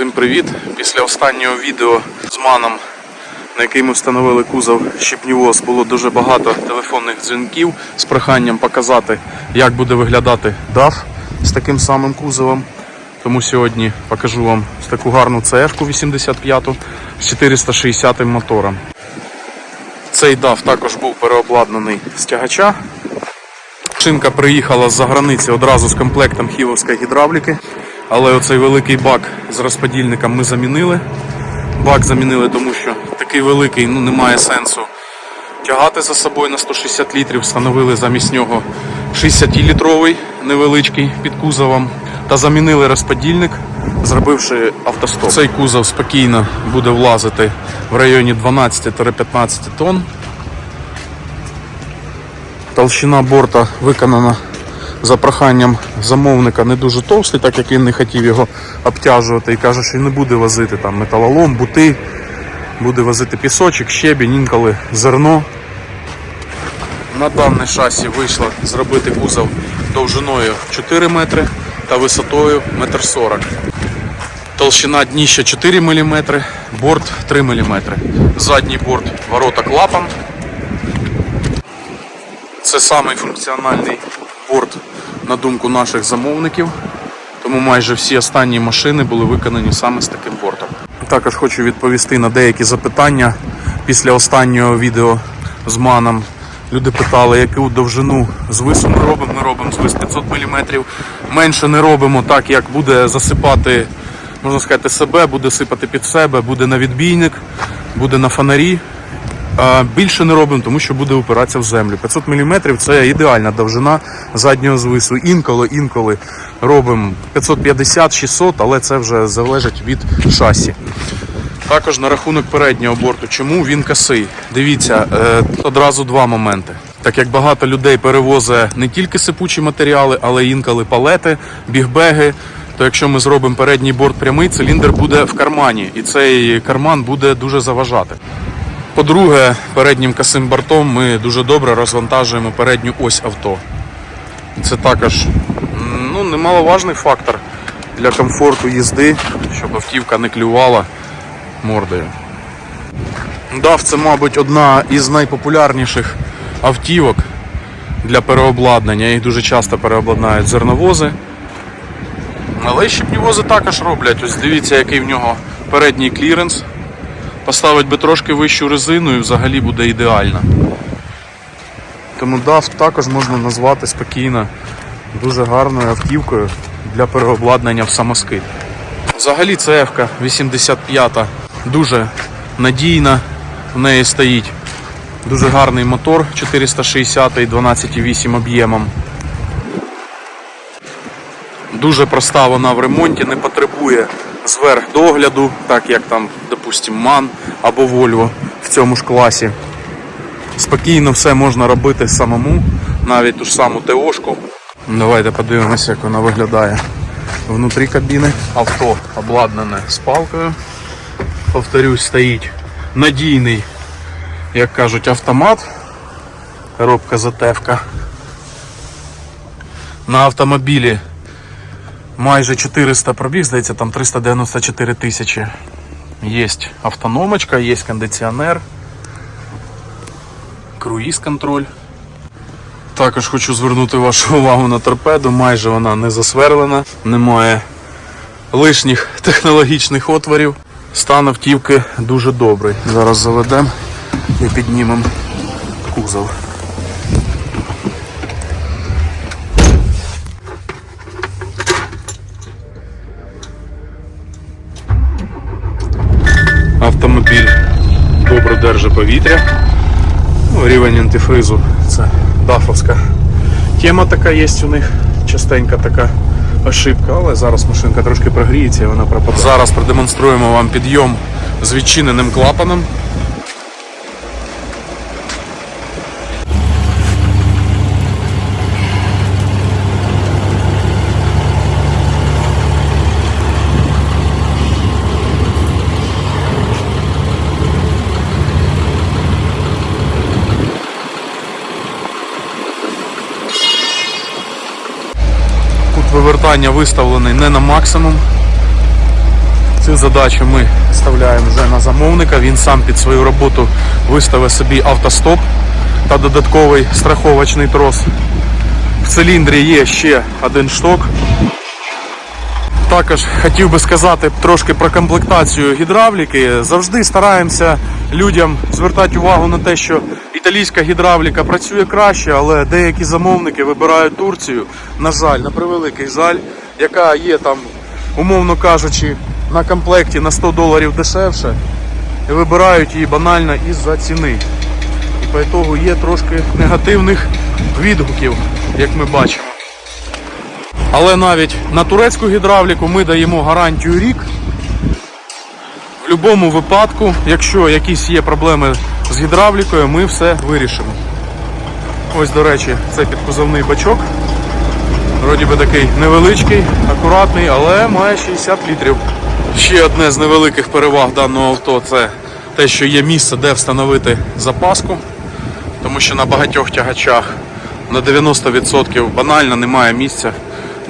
Всім привіт! Після останнього відео з маном, на який ми встановили кузов щепнівоз, було дуже багато телефонних дзвінків з проханням показати, як буде виглядати DAF з таким самим кузовом. Тому сьогодні покажу вам таку гарну CF 85 з 460 мотором. Цей DAF також був переобладнаний з тягача. Шинка приїхала з-за границі одразу з комплектом хіловської гідравліки. Але оцей великий бак з розподільником ми замінили. Бак замінили, тому що такий великий ну, немає сенсу тягати за собою на 160 літрів. Встановили замість нього 60-літровий невеличкий під кузовом. Та замінили розподільник, зробивши автостоп. Цей кузов спокійно буде влазити в районі 12-15 тонн. Толщина борта виконана за проханням замовника не дуже товстий, так як він не хотів його обтяжувати і каже, що не буде возити там металолом, бути, буде возити пісочок, щебінь, інколи зерно. На дане шасі вийшло зробити кузов довжиною 4 метри та висотою 1,40 м. Толщина дніща 4 мм, борт 3 мм. Задній борт ворота клапан. Це самий функціональний борт на думку наших замовників. Тому майже всі останні машини були виконані саме з таким бортом. Також хочу відповісти на деякі запитання після останнього відео з маном. Люди питали, яку довжину звису ми робимо. Ми робимо звис 500 мм. Менше не робимо так, як буде засипати, можна сказати, себе, буде сипати під себе, буде на відбійник, буде на фонарі. Більше не робимо, тому що буде упиратися в землю. 500 мм це ідеальна довжина заднього звису. Інколи, інколи робимо 550-600, але це вже залежить від шасі. Також на рахунок переднього борту, чому він косий? Дивіться, е, тут одразу два моменти. Так як багато людей перевозить не тільки сипучі матеріали, але інколи палети, бігбеги. То якщо ми зробимо передній борт прямий, циліндр буде в кармані, і цей карман буде дуже заважати. По-друге, переднім косим бортом ми дуже добре розвантажуємо передню ось авто. Це також ну, немаловажний фактор для комфорту їзди, щоб автівка не клювала мордою. DAF це, мабуть, одна із найпопулярніших автівок для переобладнання. Їх дуже часто переобладнають зерновози. Але щепнівози також роблять. Ось дивіться, який в нього передній кліренс. Поставить би трошки вищу резину і взагалі буде ідеально. Тому DAF також можна назвати спокійно дуже гарною автівкою для переобладнання в самоскид. Взагалі це F 85 дуже надійна, в неї стоїть дуже гарний мотор 460 12,8 об'ємом. Дуже проста вона в ремонті, не потребує зверх догляду, так як там, допустим, MAN або Volvo в цьому ж класі. Спокійно все можна робити самому, навіть ту ж саму ТОшку. Давайте подивимося, як вона виглядає внутрі кабіни. Авто обладнане спалкою. Повторюсь, стоїть надійний, як кажуть, автомат. Коробка затевка. На автомобілі майже 400 пробіг, здається, там 394 тисячі. Є автономочка, є кондиціонер, круїз контроль. Також хочу звернути вашу увагу на торпеду, майже вона не засверлена, немає лишніх технологічних отворів. Стан автівки дуже добрий. Зараз заведемо і піднімемо кузов. Автомобіль добре держить повітря. Ну, рівень антифризу це дафовська тема така є у них, частенька така ошибка, але зараз машинка трошки прогріється і вона пропаде. Зараз продемонструємо вам підйом з відчиненим клапаном. Вивертання виставлений не на максимум. Цю задачу ми ставляємо вже на замовника. Він сам під свою роботу виставив собі автостоп та додатковий страховочний трос. В циліндрі є ще один шток. Також хотів би сказати трошки про комплектацію гідравліки. Завжди стараємося людям звертати увагу на те, що італійська гідравліка працює краще, але деякі замовники вибирають Турцію, на жаль, на превеликий жаль, яка є там, умовно кажучи, на комплекті на 100 доларів дешевше, і вибирають її банально із-за ціни. І по ітогу є трошки негативних відгуків, як ми бачимо. Але навіть на турецьку гідравліку ми даємо гарантію рік. В будь-якому випадку, якщо якісь є проблеми з гідравлікою, ми все вирішимо. Ось, до речі, це підкузовний бачок. Вроді би такий невеличкий, акуратний, але має 60 літрів. Ще одне з невеликих переваг даного авто це те, що є місце, де встановити запаску тому що на багатьох тягачах на 90% банально немає місця,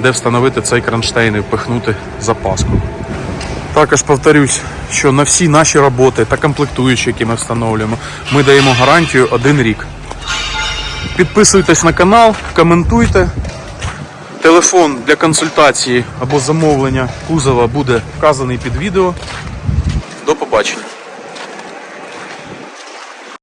де встановити цей кронштейн і впихнути запаску. Також повторюсь, що на всі наші роботи та комплектуючі, які ми встановлюємо, ми даємо гарантію один рік. Підписуйтесь на канал, коментуйте. Телефон для консультації або замовлення кузова буде вказаний під відео. До побачення.